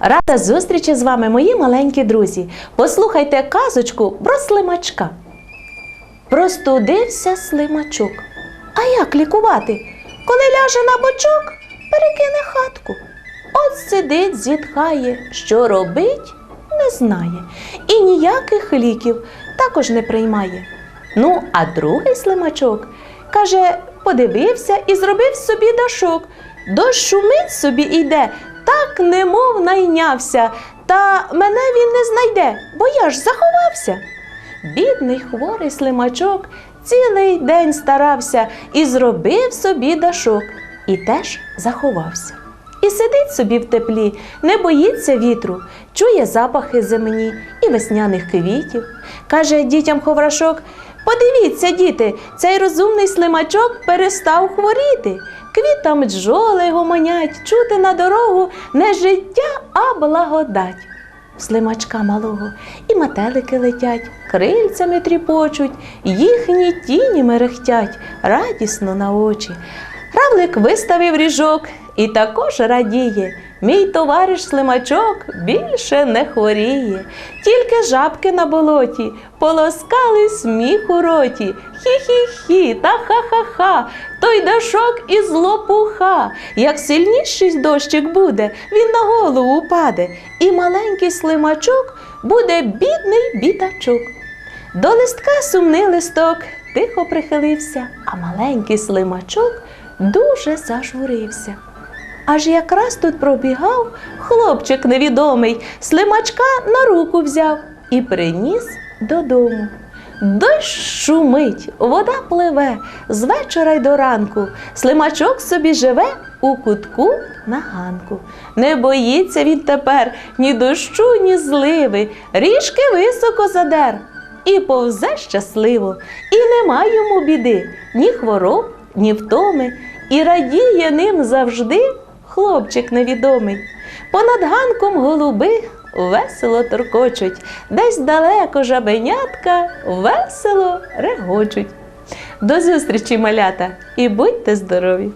Рада зустрічі з вами, мої маленькі друзі. Послухайте казочку про слимачка. Простудився слимачок. А як лікувати? Коли ляже на бочок, перекине хатку. От сидить, зітхає, що робить, знає. І ніяких ліків також не приймає. Ну, а другий слимачок каже, подивився і зробив собі дашок. Дощ шумить собі йде, так немов найнявся, та мене він не знайде, бо я ж заховався. Бідний хворий слимачок цілий день старався і зробив собі дашок, і теж заховався. І сидить собі в теплі, не боїться вітру, чує запахи земні і весняних квітів. Каже дітям ховрашок: Подивіться, діти, цей розумний слимачок перестав хворіти. Квітам джоли гомонять, чути на дорогу не життя, а благодать. Слимачка малого і метелики летять, крильцями тріпочуть, їхні тіні мерехтять радісно на очі. Равлик виставив ріжок і також радіє. Мій товариш слимачок більше не хворіє. Тільки жабки на болоті полоскали сміх у роті. Хі-хі-хі, та ха-ха-ха, той дашок із лопуха. Як сильніший дощик буде, він на голову упаде, і маленький слимачок буде бідний бітачок. До листка сумний листок тихо прихилився, а маленький слимачок дуже зажурився. Аж якраз тут пробігав хлопчик невідомий, слимачка на руку взяв і приніс додому. Дощ шумить, вода пливе з вечора й до ранку. Слимачок собі живе у кутку на ганку. Не боїться він тепер ні дощу, ні зливи, ріжки високо задер і повзе щасливо, і нема йому біди, ні хвороб, ні втоми, і радіє ним завжди хлопчик невідомий. Понад ганком голуби весело торкочуть, десь далеко жабенятка весело регочуть. До зустрічі, малята, і будьте здорові!